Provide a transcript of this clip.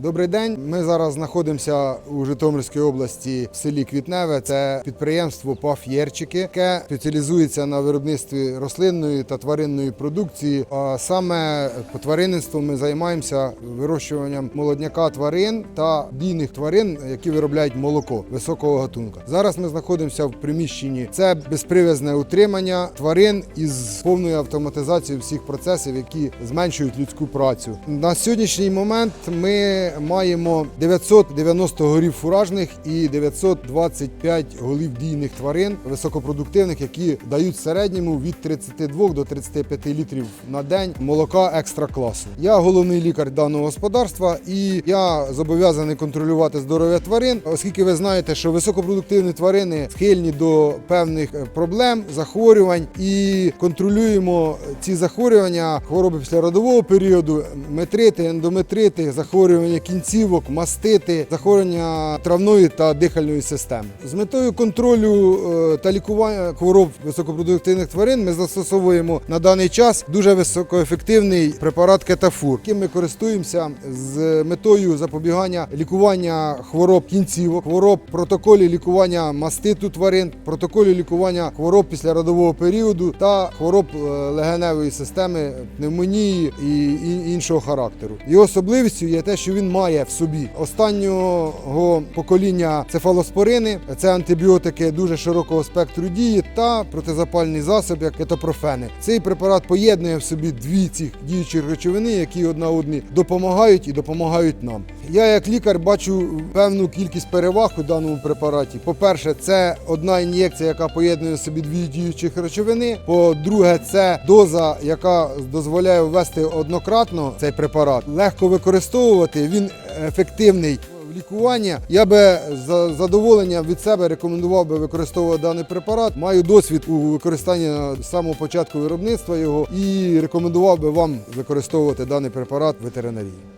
Добрий день. Ми зараз знаходимося у Житомирській області в селі Квітневе. Це підприємство ПАФ Єрчики, яке спеціалізується на виробництві рослинної та тваринної продукції. А саме по тваринництву ми займаємося вирощуванням молодняка тварин та дійних тварин, які виробляють молоко високого гатунку. Зараз ми знаходимося в приміщенні. Це безпривязне утримання тварин із повною автоматизацією всіх процесів, які зменшують людську працю. На сьогоднішній момент ми маємо 990 голів фуражних і 925 голів дійних тварин високопродуктивних, які дають середньому від 32 до 35 літрів на день молока екстра класу. Я головний лікар даного господарства і я зобов'язаний контролювати здоров'я тварин, оскільки ви знаєте, що високопродуктивні тварини схильні до певних е, проблем, захворювань і контролюємо ці захворювання, хвороби післяродового періоду, метрити, ендометрити, захворювання кінцівок, мастити, захворювання травної та дихальної системи. З метою контролю е, та лікування хвороб високопродуктивних тварин ми застосовуємо на даний час дуже високоефективний препарат кетафур, яким ми користуємося з метою запобігання лікування хвороб кінцівок, хвороб протоколі лікування маститу тварин, протоколі лікування хвороб післяродового періоду та хвороб е, легеневої системи, пневмонії і іншого характеру. Його особливістю є те, що він має в собі останнього покоління цефалоспорини, це антибіотики дуже широкого спектру дії та протизапальний засіб, як кетопрофени. Цей препарат поєднує в собі дві ці діючі речовини, які одна одні допомагають і допомагають нам. Я як лікар бачу певну кількість переваг у даному препараті. По-перше, це одна ін'єкція, яка поєднує собі дві діючих речовини. По-друге, це доза, яка дозволяє ввести однократно цей препарат. Легко використовувати, він ефективний. Лікування я би за задоволення від себе рекомендував би використовувати даний препарат. Маю досвід у використанні з самого початку виробництва його і рекомендував би вам використовувати даний препарат в ветеринарії.